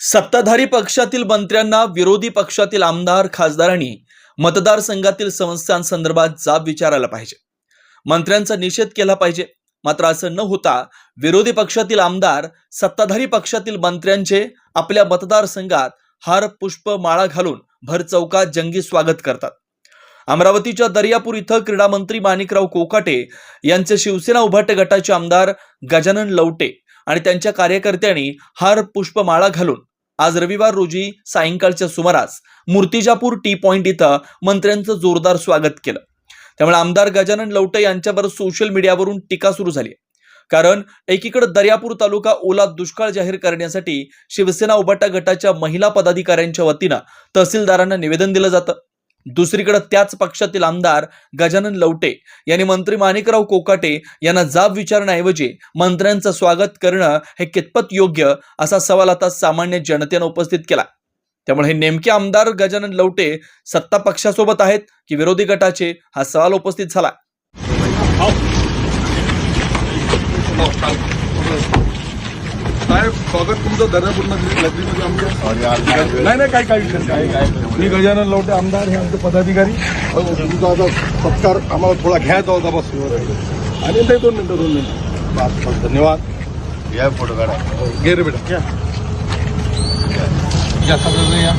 सत्ताधारी पक्षातील मंत्र्यांना विरोधी पक्षातील आमदार खासदारांनी मतदारसंघातील समस्यांसंदर्भात जाब विचारायला पाहिजे. मंत्र्यांचा निषेध केला पाहिजे. मात्र असं न होता विरोधी पक्षातील आमदार सत्ताधारी पक्षातील मंत्र्यांचे आपल्या मतदारसंघात हार पुष्प माळा घालून भर चौकात जंगी स्वागत करतात. अमरावतीच्या दर्यापूर इथं क्रीडा मंत्री माणिकराव कोकाटे यांचे शिवसेना उभाट गटाचे आमदार गजानन लवटे आणि त्यांच्या कार्यकर्त्यांनी हार पुष्पमाळा घालून आज रविवार रोजी सायंकाळच्या सुमारास मूर्तिजापूर टी पॉइंट इथं मंत्र्यांचं जोरदार स्वागत केलं. त्यामुळे आमदार गजानन लवटे यांच्यावर सोशल मीडियावरून टीका सुरू झाली कारण एकीकडे दर्यापूर तालुका ओला दुष्काळ जाहीर करण्यासाठी शिवसेना उबाटा गटाच्या महिला पदाधिकाऱ्यांच्या वतीनं तहसीलदारांना निवेदन दिलं जातं. दुसरीकडे त्याच पक्षातील आमदार गजानन लवटे यांनी मंत्री माणिकराव कोकाटे यांना जाब विचारण्याऐवजी मंत्र्यांचं स्वागत करणं हे कितपत योग्य असा सवाल आता सामान्य जनतेनं उपस्थित केला. त्यामुळे हे नेमके आमदार गजानन लवटे सत्ता पक्षासोबत आहेत की विरोधी गटाचे हा सवाल उपस्थित झाला. हो. स्वागत तुमचं दर्यापूर नगरी नगरीमध्ये आमच्या नाही नाही काही काही विषय नाही. मी गजानन लवटे आमदार हे आमचे पदाधिकारी. अहो, तुमचा आता सत्कार आम्हाला थोडा घ्यायचा होता बस. आणि नाही दोन मिनटं दोन मिनटं. बस, बस, धन्यवाद. या फोटो काढा घे रे बेटा. या. या सगळं या.